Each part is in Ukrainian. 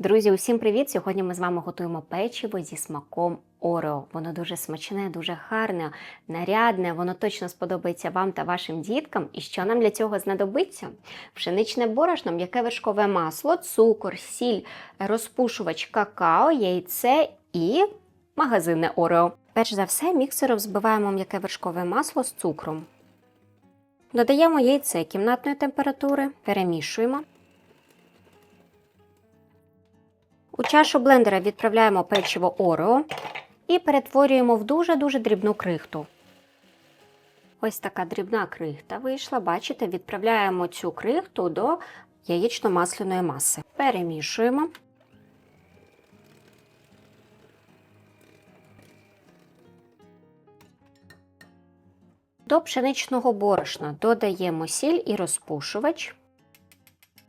Друзі, усім привіт! Сьогодні ми з вами готуємо печиво зі смаком Орео. Воно дуже смачне, дуже гарне, нарядне. Воно точно сподобається вам та вашим діткам. І що нам для цього знадобиться? Пшеничне борошно, м'яке вершкове масло, цукор, сіль, розпушувач какао, яйце і магазинне Орео. Перш за все, міксером збиваємо м'яке вершкове масло з цукром. Додаємо яйце кімнатної температури, перемішуємо. У чашу блендера відправляємо печиво Орео і перетворюємо в дуже-дуже дрібну крихту. Ось така дрібна крихта вийшла. Бачите, відправляємо цю крихту до яєчно-масляної маси. Перемішуємо. До пшеничного борошна додаємо сіль і розпушувач.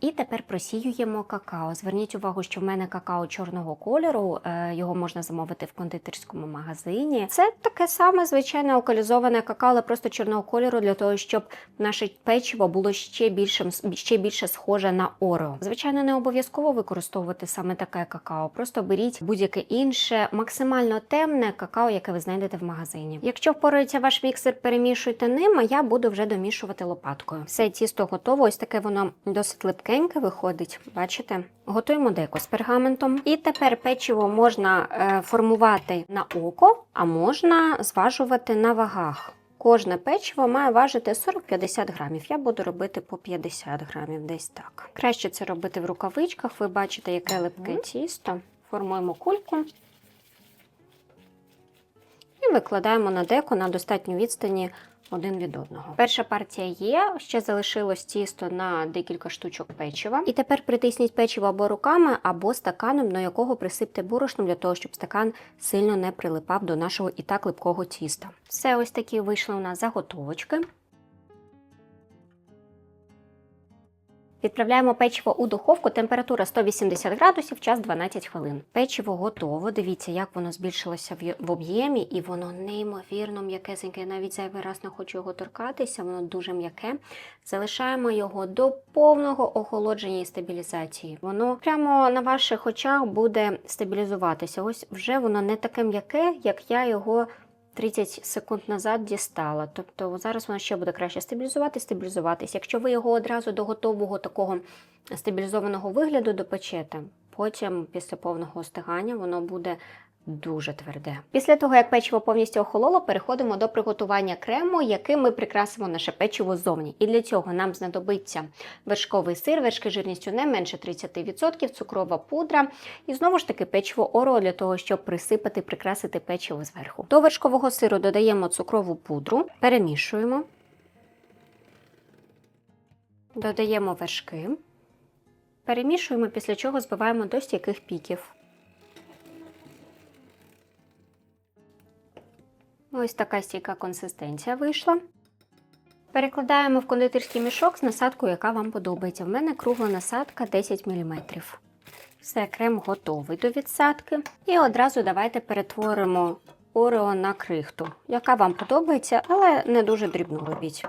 І тепер просіюємо какао. Зверніть увагу, що в мене какао чорного кольору, е, його можна замовити в кондитерському магазині. Це таке саме звичайне алкалізоване какао, але просто чорного кольору для того, щоб наше печиво було ще більше, ще більше схоже на орео. Звичайно, не обов'язково використовувати саме таке какао. Просто беріть будь-яке інше, максимально темне какао, яке ви знайдете в магазині. Якщо впорається ваш міксер, перемішуйте ним, а я буду вже домішувати лопаткою. Все тісто готово. Ось таке воно досить липке м'якеньке виходить, бачите? Готуємо деко з пергаментом. І тепер печиво можна е, формувати на око, а можна зважувати на вагах. Кожне печиво має важити 40-50 грамів. Я буду робити по 50 грамів, десь так. Краще це робити в рукавичках. Ви бачите, яке липке тісто. Формуємо кульку і викладаємо на деко на достатню відстані один від одного. Перша партія є, ще залишилось тісто на декілька штучок печива. І тепер притисніть печиво або руками, або стаканом, до якого присипте борошном, для того, щоб стакан сильно не прилипав до нашого і так липкого тіста. Все, ось такі вийшли у нас заготовочки. Відправляємо печиво у духовку, температура 180 градусів, час 12 хвилин. Печиво готово. Дивіться, як воно збільшилося в об'ємі, і воно неймовірно м'якесеньке. Я навіть зайвий раз не хочу його торкатися, воно дуже м'яке. Залишаємо його до повного охолодження і стабілізації. Воно прямо на ваших очах буде стабілізуватися. Ось вже воно не таке м'яке, як я його. 30 секунд назад дістала. Тобто зараз воно ще буде краще стабілізувати, стабілізуватись. Якщо ви його одразу до готового такого стабілізованого вигляду допечете, потім після повного остигання воно буде дуже тверде. Після того, як печиво повністю охололо, переходимо до приготування крему, яким ми прикрасимо наше печиво ззовні. І для цього нам знадобиться вершковий сир, вершки жирністю не менше 30%, цукрова пудра і знову ж таки печиво оро для того, щоб присипати, прикрасити печиво зверху. До вершкового сиру додаємо цукрову пудру, перемішуємо, додаємо вершки, перемішуємо, після чого збиваємо до стійких піків. Ось така стійка консистенція вийшла. Перекладаємо в кондитерський мішок з насадкою, яка вам подобається. В мене кругла насадка 10 мм. Все, крем готовий до відсадки. І одразу давайте перетворимо орео на крихту, яка вам подобається, але не дуже дрібну робіть.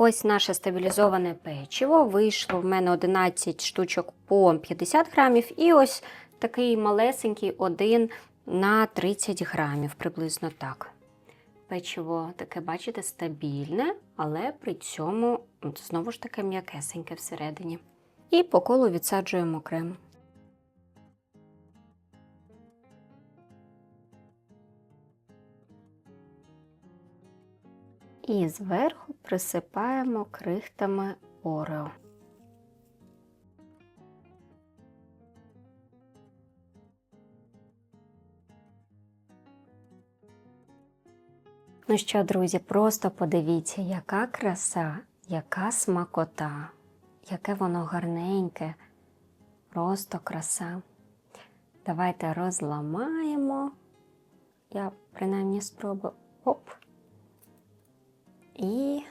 Ось наше стабілізоване печиво. Вийшло в мене 11 штучок по 50 грамів, і ось такий малесенький один на 30 грамів, приблизно так. Печиво таке, бачите, стабільне, але при цьому знову ж таки м'якесеньке всередині. І по колу відсаджуємо крем. І зверху присипаємо крихтами орео. Ну що, друзі, просто подивіться, яка краса, яка смакота, яке воно гарненьке, просто краса. Давайте розламаємо. Я принаймні спробую. Оп! І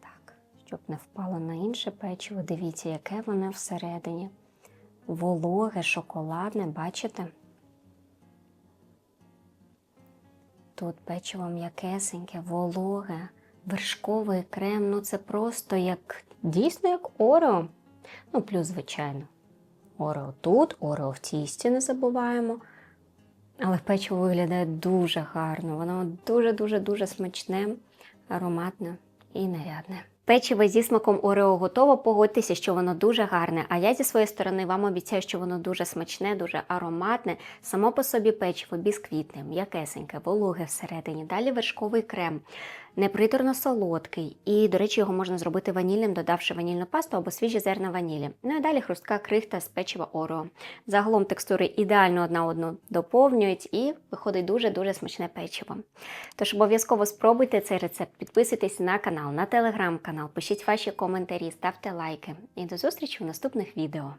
так, щоб не впало на інше печиво, дивіться, яке воно всередині. Вологе, шоколадне, бачите? Тут печиво м'якесеньке, вологе, Вершковий крем, ну це просто як дійсно як Орео. Ну, плюс, звичайно. Орео тут, Орео в тісті не забуваємо. Але печиво виглядає дуже гарно. Воно дуже-дуже дуже смачне, ароматне і нарядне. Печиво зі смаком Орео готово. Погодьтеся, що воно дуже гарне. А я зі своєї сторони вам обіцяю, що воно дуже смачне, дуже ароматне. Само по собі печиво бісквітне, м'якесеньке, вологе всередині. Далі вершковий крем, неприторно солодкий. І, до речі, його можна зробити ванільним, додавши ванільну пасту або свіжі зерна ванілі. Ну і далі хрустка крихта з печива Орео. Загалом текстури ідеально одна одну доповнюють і виходить дуже-дуже смачне печиво. Тож обов'язково спробуйте цей рецепт, підписуйтесь на канал, на телеграм-канал, пишіть ваші коментарі, ставте лайки. І до зустрічі в наступних відео.